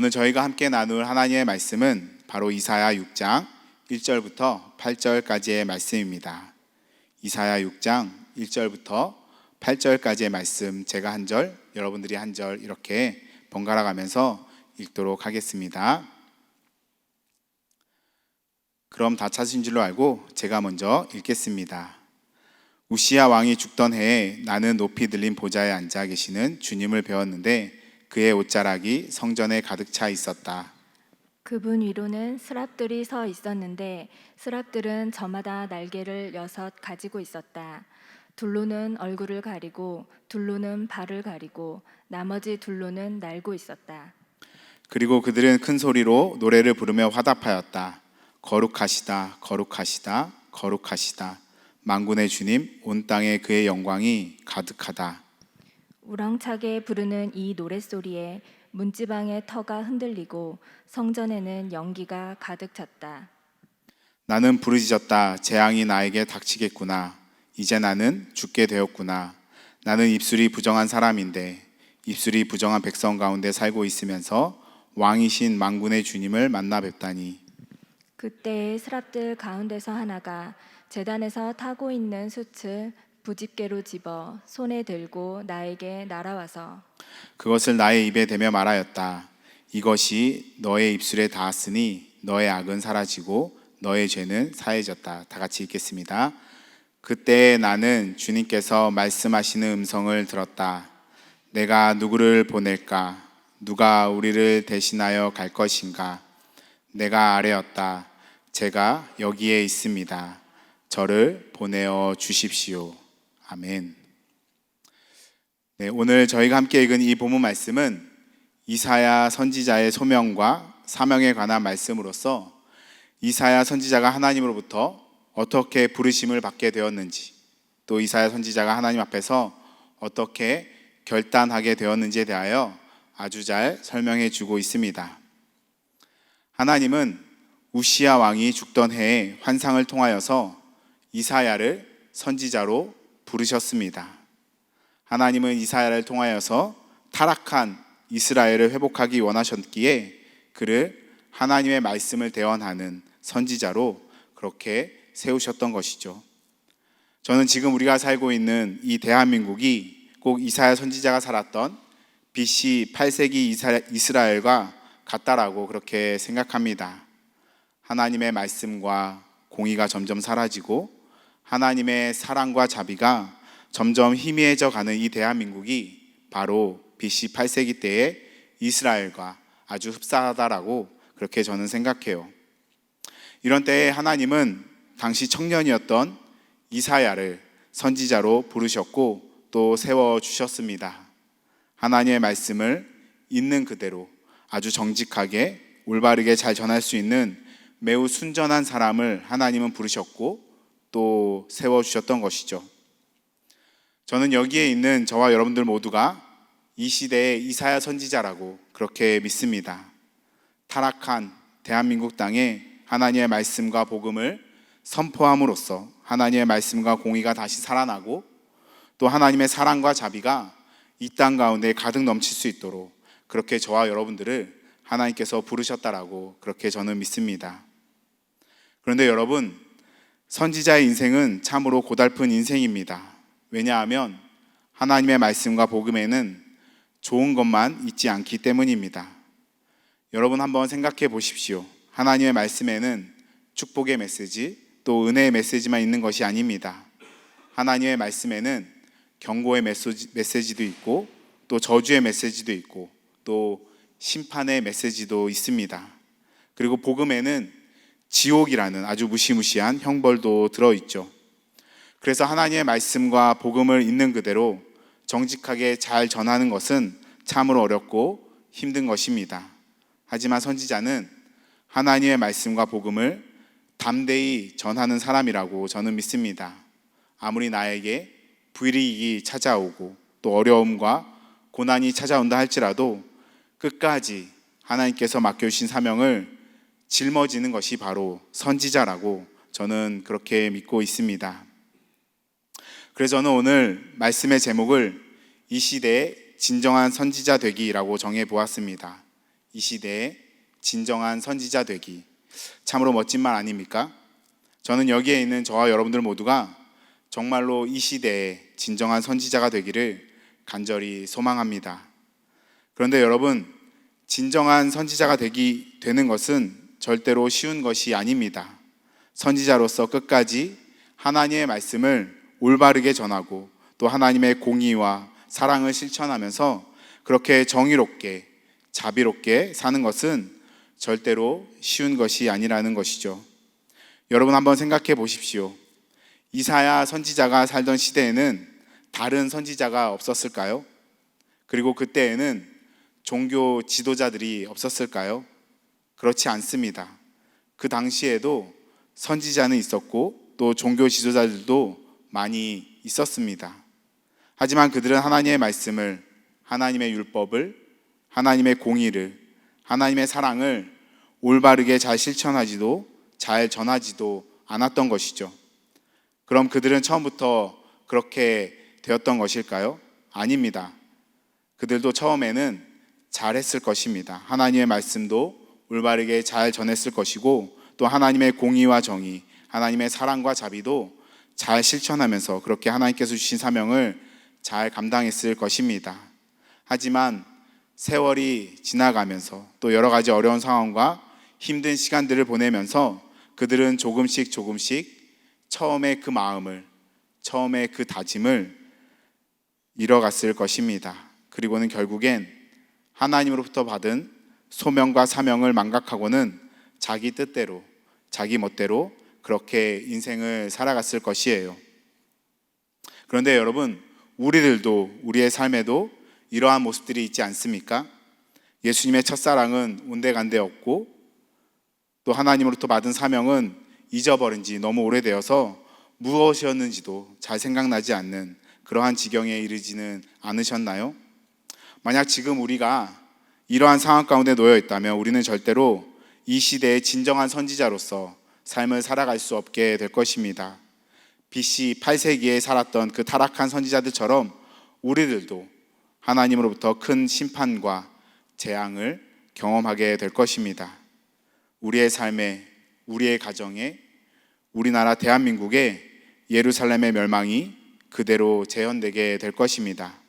오늘 저희가 함께 나눌 하나님의 말씀은 바로 이사야 6장 1절부터 8절까지의 말씀입니다. 이사야 6장 1절부터 8절까지의 말씀 제가 한 절, 여러분들이 한 절 이렇게 번갈아 가면서 읽도록 하겠습니다. 그럼 다 찾으신 줄로 알고 제가 먼저 읽겠습니다. 우시야 왕이 죽던 해에 나는 높이 들린 보좌에 앉아 계시는 주님을 배웠는데 그의 옷자락이 성전에 가득 차 있었다. 그분 위로는 스랍들이 서 있었는데 스랍들은 저마다 날개를 여섯 가지고 있었다. 둘로는 얼굴을 가리고 둘로는 발을 가리고 나머지 둘로는 날고 있었다. 그리고 그들은 큰 소리로 노래를 부르며 화답하였다. 거룩하시다, 거룩하시다, 거룩하시다. 만군의 주님, 온 땅에 그의 영광이 가득하다. 우렁차게 부르는 이 노랫소리에 문지방의 터가 흔들리고 성전에는 연기가 가득 찼다. 나는 부르짖었다. 재앙이 나에게 닥치겠구나. 이제 나는 죽게 되었구나. 나는 입술이 부정한 사람인데 입술이 부정한 백성 가운데 살고 있으면서 왕이신 만군의 주님을 만나 뵙다니. 그때 스랍들 가운데서 하나가 재단에서 타고 있는 숯을 부집개로 집어 손에 들고 나에게 날아와서 그것을 나의 입에 대며 말하였다. 이것이 너의 입술에 닿았으니 너의 악은 사라지고 너의 죄는 사해졌다. 다 같이 읽겠습니다. 그때 나는 주님께서 말씀하시는 음성을 들었다. 내가 누구를 보낼까? 누가 우리를 대신하여 갈 것인가? 내가 아뢰었다. 제가 여기에 있습니다. 저를 보내어 주십시오. 아멘. 네, 오늘 저희가 함께 읽은 이 본문 말씀은 이사야 선지자의 소명과 사명에 관한 말씀으로서 이사야 선지자가 하나님으로부터 어떻게 부르심을 받게 되었는지 또 이사야 선지자가 하나님 앞에서 어떻게 결단하게 되었는지에 대하여 아주 잘 설명해 주고 있습니다. 하나님은 우시아 왕이 죽던 해에 환상을 통하여서 이사야를 선지자로 부르셨습니다. 하나님은 이사야를 통하여서 타락한 이스라엘을 회복하기 원하셨기에 그를 하나님의 말씀을 대언하는 선지자로 그렇게 세우셨던 것이죠. 저는 지금 우리가 살고 있는 이 대한민국이 꼭 이사야 선지자가 살았던 BC 8세기 이스라엘과 같다라고 그렇게 생각합니다. 하나님의 말씀과 공의가 점점 사라지고 하나님의 사랑과 자비가 점점 희미해져 가는 이 대한민국이 바로 BC 8세기 때의 이스라엘과 아주 흡사하다라고 그렇게 저는 생각해요. 이런 때에 하나님은 당시 청년이었던 이사야를 선지자로 부르셨고 또 세워 주셨습니다. 하나님의 말씀을 있는 그대로 아주 정직하게 올바르게 잘 전할 수 있는 매우 순전한 사람을 하나님은 부르셨고 또 세워 주셨던 것이죠. 저는 여기에 있는 저와 여러분들 모두가 이 시대의 이사야 선지자라고 그렇게 믿습니다. 타락한 대한민국 땅에 하나님의 말씀과 복음을 선포함으로써 하나님의 말씀과 공의가 다시 살아나고 또 하나님의 사랑과 자비가 이 땅 가운데 가득 넘칠 수 있도록 그렇게 저와 여러분들을 하나님께서 부르셨다라고 그렇게 저는 믿습니다. 그런데 여러분, 선지자의 인생은 참으로 고달픈 인생입니다. 왜냐하면 하나님의 말씀과 복음에는 좋은 것만 있지 않기 때문입니다. 여러분 한번 생각해 보십시오. 하나님의 말씀에는 축복의 메시지 또 은혜의 메시지만 있는 것이 아닙니다. 하나님의 말씀에는 경고의 메시지, 도 있고 또 저주의 메시지도 있고 또 심판의 메시지도 있습니다. 그리고 복음에는 지옥이라는 아주 무시무시한 형벌도 들어 있죠. 그래서 하나님의 말씀과 복음을 있는 그대로 정직하게 잘 전하는 것은 참으로 어렵고 힘든 것입니다. 하지만 선지자는 하나님의 말씀과 복음을 담대히 전하는 사람이라고 저는 믿습니다. 아무리 나에게 불이익이 찾아오고 또 어려움과 고난이 찾아온다 할지라도 끝까지 하나님께서 맡겨주신 사명을 짊어지는 것이 바로 선지자라고 저는 그렇게 믿고 있습니다. 그래서 저는 오늘 말씀의 제목을 이 시대의 진정한 선지자 되기라고 정해 보았습니다. 이 시대의 진정한 선지자 되기. 참으로 멋진 말 아닙니까? 저는 여기에 있는 저와 여러분들 모두가 정말로 이 시대의 진정한 선지자가 되기를 간절히 소망합니다. 그런데 여러분, 진정한 선지자가 되기 되는 것은 절대로 쉬운 것이 아닙니다. 선지자로서 끝까지 하나님의 말씀을 올바르게 전하고 또 하나님의 공의와 사랑을 실천하면서 그렇게 정의롭게 자비롭게 사는 것은 절대로 쉬운 것이 아니라는 것이죠. 여러분 한번 생각해 보십시오. 이사야 선지자가 살던 시대에는 다른 선지자가 없었을까요? 그리고 그때에는 종교 지도자들이 없었을까요? 그렇지 않습니다. 그 당시에도 선지자는 있었고 또 종교 지도자들도 많이 있었습니다. 하지만 그들은 하나님의 말씀을, 하나님의 율법을, 하나님의 공의를, 하나님의 사랑을 올바르게 잘 실천하지도 잘 전하지도 않았던 것이죠. 그럼 그들은 처음부터 그렇게 되었던 것일까요? 아닙니다. 그들도 처음에는 잘했을 것입니다. 하나님의 말씀도 올바르게 잘 전했을 것이고 또 하나님의 공의와 정의, 하나님의 사랑과 자비도 잘 실천하면서 그렇게 하나님께서 주신 사명을 잘 감당했을 것입니다. 하지만 세월이 지나가면서 또 여러 가지 어려운 상황과 힘든 시간들을 보내면서 그들은 조금씩 조금씩 처음에 그 마음을, 처음에 그 다짐을 잃어갔을 것입니다. 그리고는 결국엔 하나님으로부터 받은 소명과 사명을 망각하고는 자기 뜻대로, 자기 멋대로 그렇게 인생을 살아갔을 것이에요. 그런데 여러분, 우리들도 우리의 삶에도 이러한 모습들이 있지 않습니까? 예수님의 첫사랑은 온데간데 없고 또 하나님으로부터 받은 사명은 잊어버린 지 너무 오래되어서 무엇이었는지도 잘 생각나지 않는 그러한 지경에 이르지는 않으셨나요? 만약 지금 우리가 이러한 상황 가운데 놓여 있다면 우리는 절대로 이 시대의 진정한 선지자로서 삶을 살아갈 수 없게 될 것입니다. BC 8세기에 살았던 그 타락한 선지자들처럼 우리들도 하나님으로부터 큰 심판과 재앙을 경험하게 될 것입니다. 우리의 삶에, 우리의 가정에, 우리나라 대한민국의 예루살렘의 멸망이 그대로 재현되게 될 것입니다.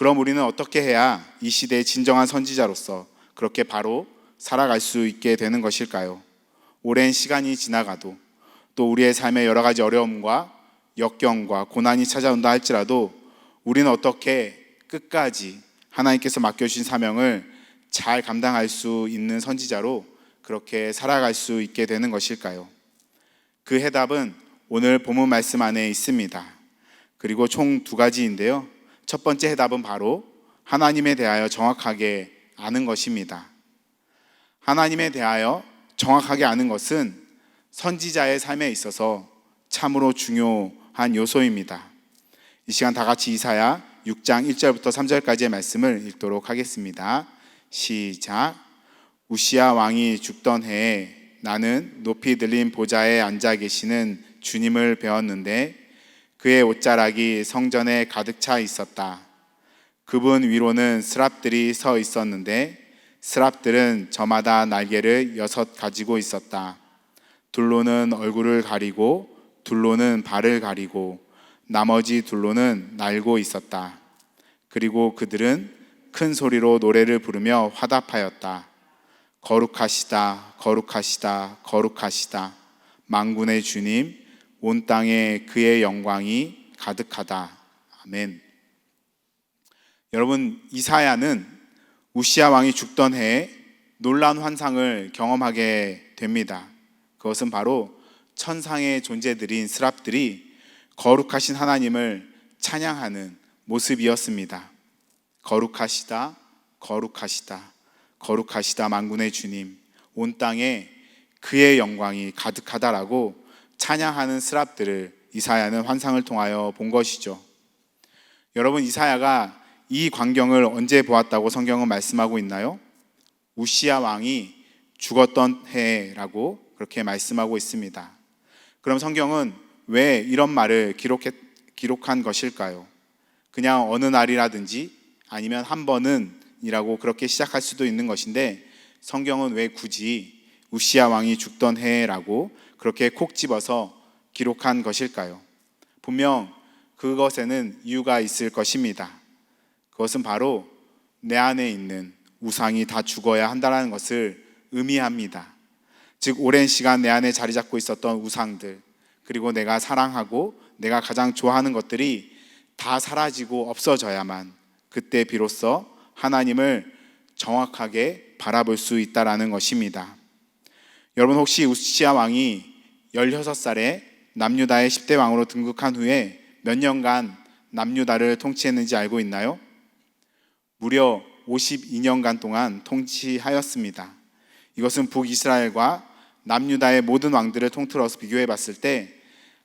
그럼 우리는 어떻게 해야 이 시대의 진정한 선지자로서 그렇게 바로 살아갈 수 있게 되는 것일까요? 오랜 시간이 지나가도 또 우리의 삶에 여러 가지 어려움과 역경과 고난이 찾아온다 할지라도 우리는 어떻게 끝까지 하나님께서 맡겨주신 사명을 잘 감당할 수 있는 선지자로 그렇게 살아갈 수 있게 되는 것일까요? 그 해답은 오늘 본문 말씀 안에 있습니다. 그리고 총 두 가지인데요. 첫 번째 해답은 바로 하나님에 대하여 정확하게 아는 것입니다. 하나님에 대하여 정확하게 아는 것은 선지자의 삶에 있어서 참으로 중요한 요소입니다. 이 시간 다 같이 이사야 6장 1절부터 3절까지의 말씀을 읽도록 하겠습니다. 시작. 우시아 왕이 죽던 해에 나는 높이 들린 보좌에 앉아 계시는 주님을 배웠는데 그의 옷자락이 성전에 가득 차 있었다. 그분 위로는 스랍들이 서 있었는데 스랍들은 저마다 날개를 여섯 가지고 있었다. 둘로는 얼굴을 가리고 둘로는 발을 가리고 나머지 둘로는 날고 있었다. 그리고 그들은 큰 소리로 노래를 부르며 화답하였다. 거룩하시다, 거룩하시다, 거룩하시다. 망군의 주님, 온 땅에 그의 영광이 가득하다. 아멘. 여러분, 이사야는 우시아 왕이 죽던 해에 놀라운 환상을 경험하게 됩니다. 그것은 바로 천상의 존재들인 스랍들이 거룩하신 하나님을 찬양하는 모습이었습니다. 거룩하시다, 거룩하시다, 거룩하시다, 만군의 주님. 온 땅에 그의 영광이 가득하다라고 찬양하는 스랍들을 이사야는 환상을 통하여 본 것이죠. 여러분, 이사야가 이 광경을 언제 보았다고 성경은 말씀하고 있나요? 우시아 왕이 죽었던 해라고 그렇게 말씀하고 있습니다. 그럼 성경은 왜 이런 말을 기록해, 기록한 것일까요? 그냥 어느 날이라든지 아니면 한 번은 왕이라고 그렇게 시작할 수도 있는 것인데 성경은 왜 굳이 우시아 왕이 죽던 해라고 그렇게 콕 집어서 기록한 것일까요? 분명 그것에는 이유가 있을 것입니다. 그것은 바로 내 안에 있는 우상이 다 죽어야 한다는 것을 의미합니다. 즉 오랜 시간 내 안에 자리 잡고 있었던 우상들 그리고 내가 사랑하고 내가 가장 좋아하는 것들이 다 사라지고 없어져야만 그때 비로소 하나님을 정확하게 바라볼 수 있다라는 것입니다. 여러분 혹시 우시아 왕이 16살에 남유다의 10대 왕으로 등극한 후에 몇 년간 남유다를 통치했는지 알고 있나요? 무려 52년간 동안 통치하였습니다. 이것은 북이스라엘과 남유다의 모든 왕들을 통틀어서 비교해 봤을 때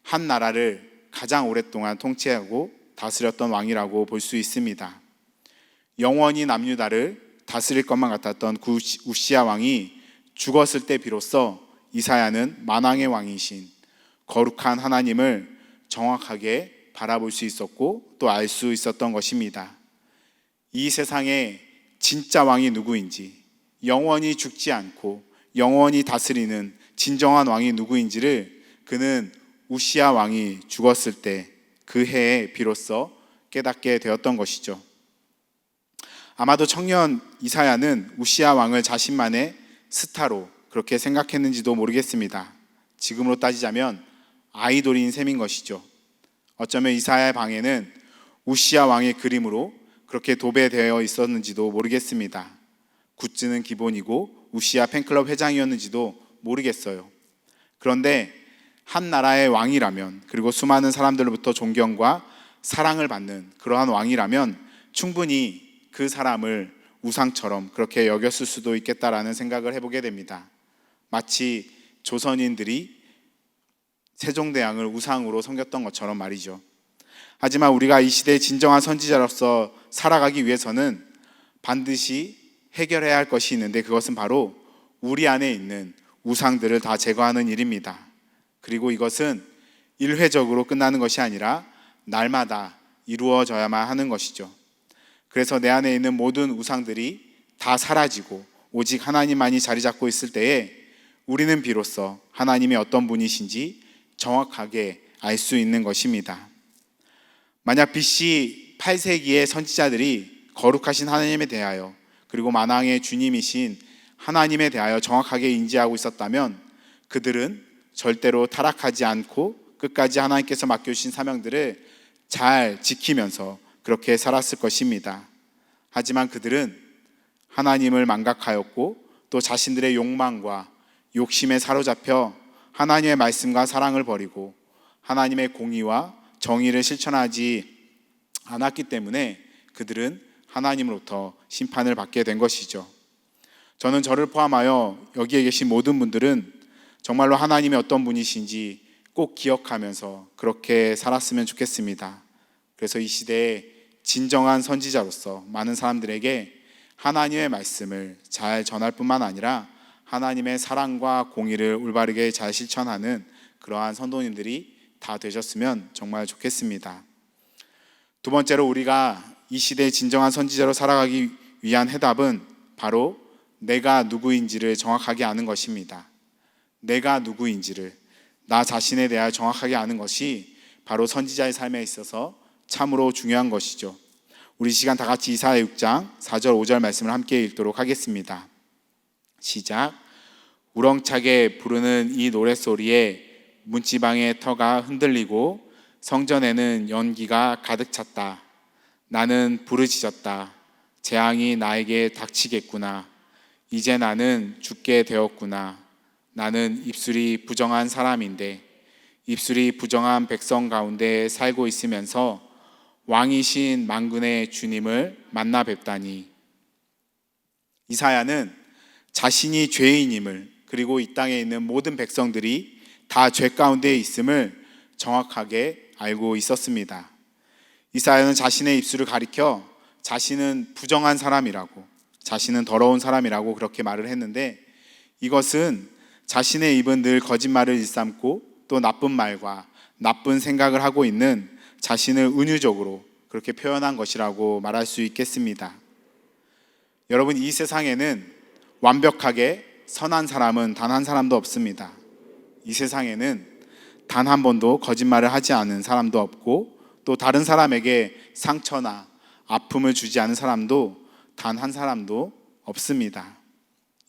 한 나라를 가장 오랫동안 통치하고 다스렸던 왕이라고 볼 수 있습니다. 영원히 남유다를 다스릴 것만 같았던 우시아 왕이 죽었을 때 비로소 이사야는 만왕의 왕이신 거룩한 하나님을 정확하게 바라볼 수 있었고 또 알 수 있었던 것입니다. 이 세상에 진짜 왕이 누구인지, 영원히 죽지 않고 영원히 다스리는 진정한 왕이 누구인지를 그는 우시아 왕이 죽었을 때 그 해에 비로소 깨닫게 되었던 것이죠. 아마도 청년 이사야는 우시아 왕을 자신만의 스타로 그렇게 생각했는지도 모르겠습니다. 지금으로 따지자면 아이돌인 셈인 것이죠. 어쩌면 이사야의 방에는 우시아 왕의 그림으로 그렇게 도배되어 있었는지도 모르겠습니다. 굿즈는 기본이고 우시아 팬클럽 회장이었는지도 모르겠어요. 그런데 한 나라의 왕이라면 그리고 수많은 사람들로부터 존경과 사랑을 받는 그러한 왕이라면 충분히 그 사람을 우상처럼 그렇게 여겼을 수도 있겠다라는 생각을 해보게 됩니다. 마치 조선인들이 세종대왕을 우상으로 섬겼던 것처럼 말이죠. 하지만 우리가 이 시대의 진정한 선지자로서 살아가기 위해서는 반드시 해결해야 할 것이 있는데 그것은 바로 우리 안에 있는 우상들을 다 제거하는 일입니다. 그리고 이것은 일회적으로 끝나는 것이 아니라 날마다 이루어져야만 하는 것이죠. 그래서 내 안에 있는 모든 우상들이 다 사라지고 오직 하나님만이 자리 잡고 있을 때에 우리는 비로소 하나님이 어떤 분이신지 정확하게 알 수 있는 것입니다. 만약 BC 8세기의 선지자들이 거룩하신 하나님에 대하여 그리고 만왕의 주님이신 하나님에 대하여 정확하게 인지하고 있었다면 그들은 절대로 타락하지 않고 끝까지 하나님께서 맡겨주신 사명들을 잘 지키면서 그렇게 살았을 것입니다. 하지만 그들은 하나님을 망각하였고 또 자신들의 욕망과 욕심에 사로잡혀 하나님의 말씀과 사랑을 버리고 하나님의 공의와 정의를 실천하지 않았기 때문에 그들은 하나님으로부터 심판을 받게 된 것이죠. 저는 저를 포함하여 여기에 계신 모든 분들은 정말로 하나님이 어떤 분이신지 꼭 기억하면서 그렇게 살았으면 좋겠습니다. 그래서 이 시대에 진정한 선지자로서 많은 사람들에게 하나님의 말씀을 잘 전할 뿐만 아니라 하나님의 사랑과 공의를 올바르게 잘 실천하는 그러한 선도님들이 다 되셨으면 정말 좋겠습니다. 두 번째로 우리가 이 시대의 진정한 선지자로 살아가기 위한 해답은 바로 내가 누구인지를 정확하게 아는 것입니다. 내가 누구인지를 나 자신에 대하여 정확하게 아는 것이 바로 선지자의 삶에 있어서 참으로 중요한 것이죠. 우리 시간 다 같이 이사야 6장 4절 5절 말씀을 함께 읽도록 하겠습니다. 시작. 우렁차게 부르는 이 노랫소리에 문지방의 터가 흔들리고 성전에는 연기가 가득 찼다. 나는 부르짖었다. 재앙이 나에게 닥치겠구나. 이제 나는 죽게 되었구나. 나는 입술이 부정한 사람인데 입술이 부정한 백성 가운데 살고 있으면서 왕이신 만군의 주님을 만나 뵙다니 이사야는 자신이 죄인임을 그리고 이 땅에 있는 모든 백성들이 다 죄 가운데 있음을 정확하게 알고 있었습니다. 이사야는 자신의 입술을 가리켜 자신은 부정한 사람이라고 자신은 더러운 사람이라고 그렇게 말을 했는데 이것은 자신의 입은 늘 거짓말을 일삼고 또 나쁜 말과 나쁜 생각을 하고 있는 자신을 은유적으로 그렇게 표현한 것이라고 말할 수 있겠습니다. 여러분 이 세상에는 완벽하게 선한 사람은 단 한 사람도 없습니다. 이 세상에는 단 한 번도 거짓말을 하지 않은 사람도 없고 또 다른 사람에게 상처나 아픔을 주지 않은 사람도 단 한 사람도 없습니다.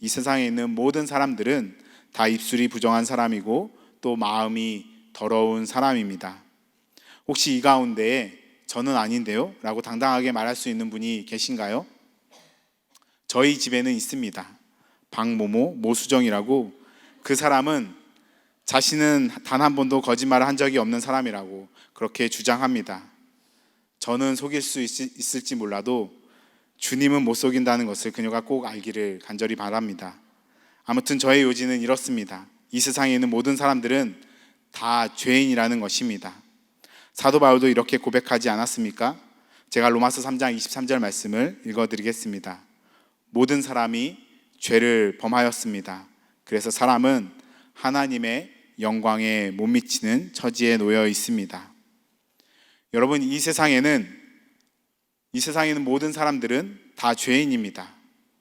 이 세상에 있는 모든 사람들은 다 입술이 부정한 사람이고 또 마음이 더러운 사람입니다. 혹시 이 가운데에 저는 아닌데요? 라고 당당하게 말할 수 있는 분이 계신가요? 저희 집에는 있습니다. 박모모 모수정이라고 그 사람은 자신은 단 한 번도 거짓말을 한 적이 없는 사람이라고 그렇게 주장합니다. 저는 속일 수 있, 있을지 몰라도 주님은 못 속인다는 것을 그녀가 꼭 알기를 간절히 바랍니다. 아무튼 저의 요지는 이렇습니다. 이 세상에 있는 모든 사람들은 다 죄인이라는 것입니다. 사도 바울도 이렇게 고백하지 않았습니까? 제가 로마서 3장 23절 말씀을 읽어 드리겠습니다. 모든 사람이 죄를 범하였습니다. 그래서 사람은 하나님의 영광에 못 미치는 처지에 놓여 있습니다. 여러분 이 세상에는 이 세상에 있는 모든 사람들은 다 죄인입니다.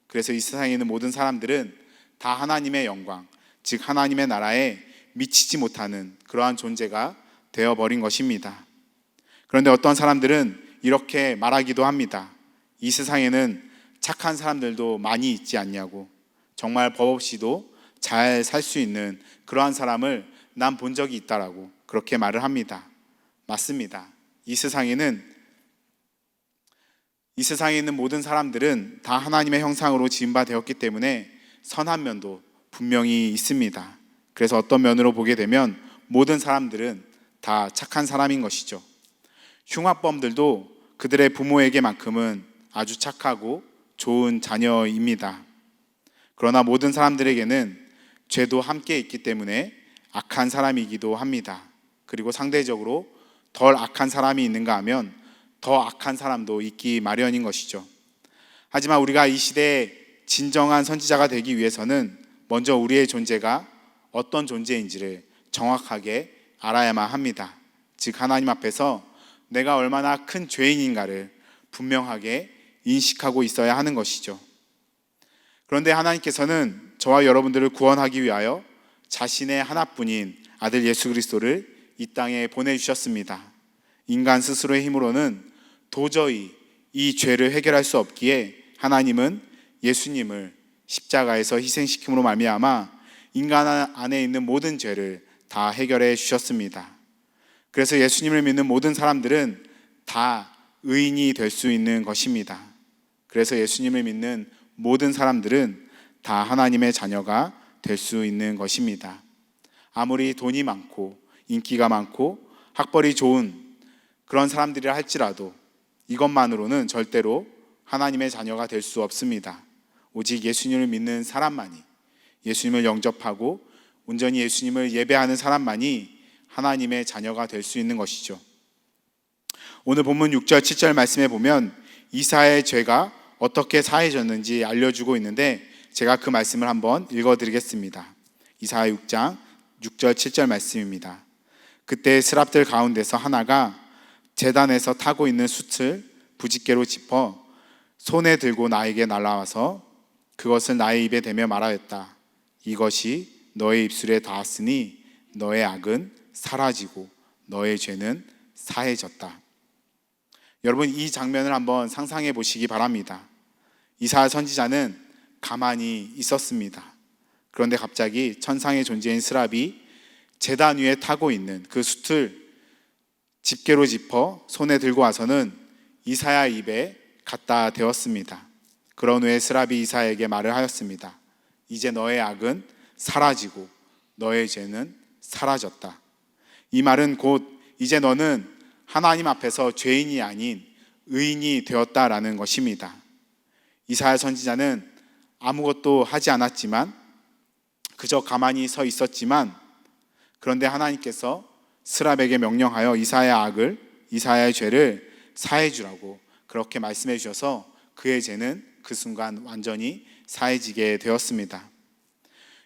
그래서 이 세상에 있는 모든 사람들은 다 하나님의 영광, 즉 하나님의 나라에 미치지 못하는 그러한 존재가 되어 버린 것입니다. 그런데 어떤 사람들은 이렇게 말하기도 합니다. 이 세상에는 착한 사람들도 많이 있지 않냐고. 정말 법 없이도 잘 살 수 있는 그러한 사람을 난 본 적이 있다라고 그렇게 말을 합니다. 맞습니다. 이 세상에는 이 세상에 있는 모든 사람들은 다 하나님의 형상으로 지은 바 되었기 때문에 선한 면도 분명히 있습니다. 그래서 어떤 면으로 보게 되면 모든 사람들은 다 착한 사람인 것이죠. 흉악범들도 그들의 부모에게만큼은 아주 착하고 좋은 자녀입니다. 그러나 모든 사람들에게는 죄도 함께 있기 때문에 악한 사람이기도 합니다. 그리고 상대적으로 덜 악한 사람이 있는가 하면 더 악한 사람도 있기 마련인 것이죠. 하지만 우리가 이 시대에 진정한 선지자가 되기 위해서는 먼저 우리의 존재가 어떤 존재인지를 정확하게 알아야만 합니다. 즉 하나님 앞에서 내가 얼마나 큰 죄인인가를 분명하게 인식하고 있어야 하는 것이죠. 그런데 하나님께서는 저와 여러분들을 구원하기 위하여 자신의 하나뿐인 아들 예수 그리스도를 이 땅에 보내주셨습니다. 인간 스스로의 힘으로는 도저히 이 죄를 해결할 수 없기에 하나님은 예수님을 십자가에서 희생시킴으로 말미암아 인간 안에 있는 모든 죄를 다 해결해 주셨습니다. 그래서 예수님을 믿는 모든 사람들은 다 의인이 될 수 있는 것입니다. 그래서 예수님을 믿는 모든 사람들은 다 하나님의 자녀가 될 수 있는 것입니다. 아무리 돈이 많고 인기가 많고 학벌이 좋은 그런 사람들이라 할지라도 이것만으로는 절대로 하나님의 자녀가 될 수 없습니다. 오직 예수님을 믿는 사람만이 예수님을 영접하고 온전히 예수님을 예배하는 사람만이 하나님의 자녀가 될 수 있는 것이죠. 오늘 본문 6절, 7절 말씀에 보면 이사의 죄가 어떻게 사해졌는지 알려주고 있는데 제가 그 말씀을 한번 읽어드리겠습니다. 이사야 6장 6절, 7절 말씀입니다. 그때 스랍들 가운데서 하나가 재단에서 타고 있는 숯을 부직개로 짚어 손에 들고 나에게 날아와서 그것을 나의 입에 대며 말하였다. 이것이 너의 입술에 닿았으니 너의 악은 사라지고 너의 죄는 사해졌다. 여러분 이 장면을 한번 상상해 보시기 바랍니다. 이사야 선지자는 가만히 있었습니다. 그런데 갑자기 천상의 존재인 스랍이 재단 위에 타고 있는 그 숯을 집게로 짚어 손에 들고 와서는 이사야 입에 갖다 대었습니다. 그런 후에 스랍이 이사야에게 말을 하였습니다. 이제 너의 악은 사라지고 너의 죄는 사라졌다. 이 말은 곧 이제 너는 하나님 앞에서 죄인이 아닌 의인이 되었다라는 것입니다. 이사야 선지자는 아무것도 하지 않았지만 그저 가만히 서 있었지만 그런데 하나님께서 스랍에게 명령하여 이사야의 악을 이사야의 죄를 사해 주라고 그렇게 말씀해 주셔서 그의 죄는 그 순간 완전히 사해지게 되었습니다.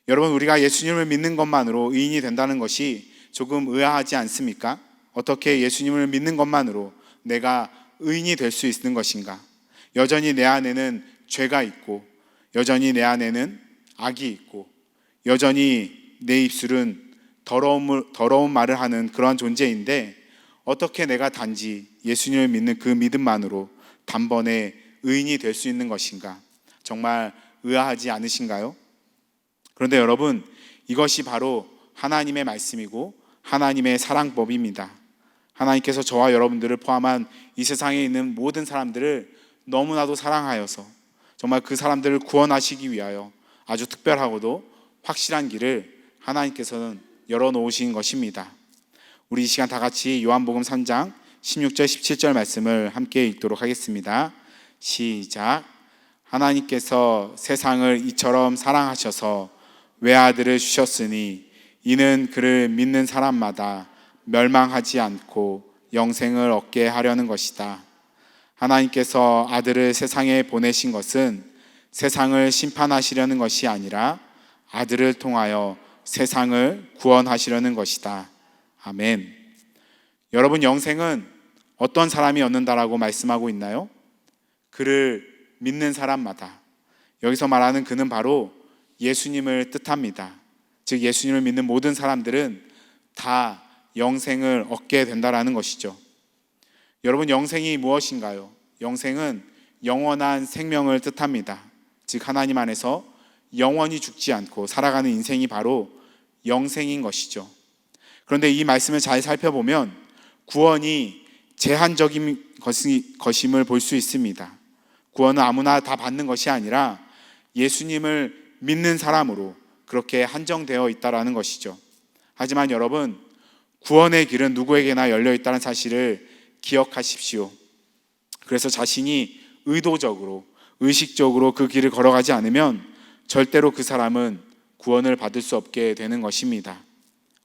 여러분 우리가 예수님을 믿는 것만으로 의인이 된다는 것이 조금 의아하지 않습니까? 어떻게 예수님을 믿는 것만으로 내가 의인이 될 수 있는 것인가? 여전히 내 안에는 죄가 있고 여전히 내 안에는 악이 있고 여전히 내 입술은 더러운, 더러운 말을 하는 그러한 존재인데 어떻게 내가 단지 예수님을 믿는 그 믿음만으로 단번에 의인이 될 수 있는 것인가? 정말 의아하지 않으신가요? 그런데 여러분, 이것이 바로 하나님의 말씀이고 하나님의 사랑법입니다. 하나님께서 저와 여러분들을 포함한 이 세상에 있는 모든 사람들을 너무나도 사랑하여서 정말 그 사람들을 구원하시기 위하여 아주 특별하고도 확실한 길을 하나님께서는 열어놓으신 것입니다. 우리 이 시간 다 같이 요한복음 3장 16절 17절 말씀을 함께 읽도록 하겠습니다. 시작. 하나님께서 세상을 이처럼 사랑하셔서 외아들을 주셨으니 이는 그를 믿는 사람마다 멸망하지 않고 영생을 얻게 하려는 것이다. 하나님께서 아들을 세상에 보내신 것은 세상을 심판하시려는 것이 아니라 아들을 통하여 세상을 구원하시려는 것이다. 아멘. 여러분 영생은 어떤 사람이 얻는다라고 말씀하고 있나요? 그를 믿는 사람마다 여기서 말하는 그는 바로 예수님을 뜻합니다. 즉 예수님을 믿는 모든 사람들은 다 영생을 얻게 된다라는 것이죠. 여러분 영생이 무엇인가요? 영생은 영원한 생명을 뜻합니다. 즉 하나님 안에서 영원히 죽지 않고 살아가는 인생이 바로 영생인 것이죠. 그런데 이 말씀을 잘 살펴보면 구원이 제한적인 것임을 볼 수 있습니다. 구원은 아무나 다 받는 것이 아니라 예수님을 믿는 사람으로 그렇게 한정되어 있다라는 것이죠. 하지만 여러분 구원의 길은 누구에게나 열려 있다는 사실을 기억하십시오. 그래서 자신이 의도적으로 의식적으로 그 길을 걸어가지 않으면 절대로 그 사람은 구원을 받을 수 없게 되는 것입니다.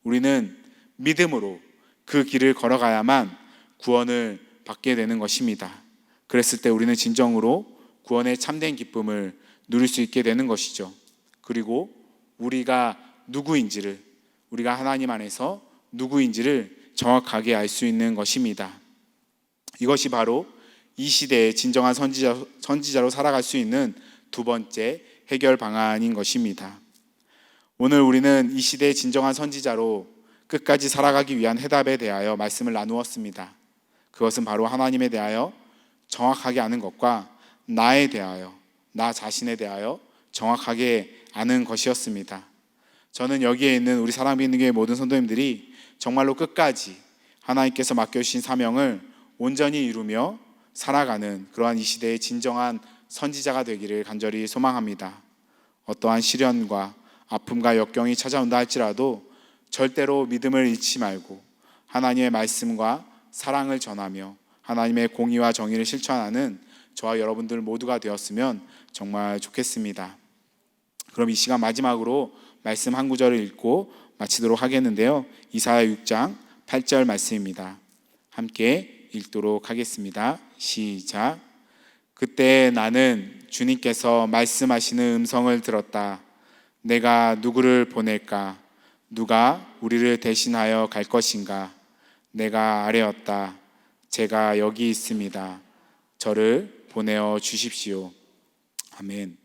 우리는 믿음으로 그 길을 걸어가야만 구원을 받게 되는 것입니다. 그랬을 때 우리는 진정으로 구원의 참된 기쁨을 누릴 수 있게 되는 것이죠. 그리고 우리가 누구인지를 우리가 하나님 안에서 누구인지를 정확하게 알 수 있는 것입니다. 이것이 바로 이 시대의 진정한 선지자, 선지자로 살아갈 수 있는 두 번째 해결 방안인 것입니다. 오늘 우리는 이 시대의 진정한 선지자로 끝까지 살아가기 위한 해답에 대하여 말씀을 나누었습니다. 그것은 바로 하나님에 대하여 정확하게 아는 것과 나에 대하여, 나 자신에 대하여 정확하게 아는 것이었습니다. 저는 여기에 있는 우리 사랑받는 교회 모든 성도님들이 정말로 끝까지 하나님께서 맡겨주신 사명을 온전히 이루며 살아가는 그러한 이 시대의 진정한 선지자가 되기를 간절히 소망합니다. 어떠한 시련과 아픔과 역경이 찾아온다 할지라도 절대로 믿음을 잃지 말고 하나님의 말씀과 사랑을 전하며 하나님의 공의와 정의를 실천하는 저와 여러분들 모두가 되었으면 정말 좋겠습니다. 그럼 이 시간 마지막으로 말씀 한 구절을 읽고 마치도록 하겠는데요. 이사야 6장 8절 말씀입니다. 함께 읽도록 하겠습니다. 시작. 그때 나는 주님께서 말씀하시는 음성을 들었다. 내가 누구를 보낼까? 누가 우리를 대신하여 갈 것인가? 내가 아뢰었다. 제가 여기 있습니다. 저를 보내어 주십시오. 아멘.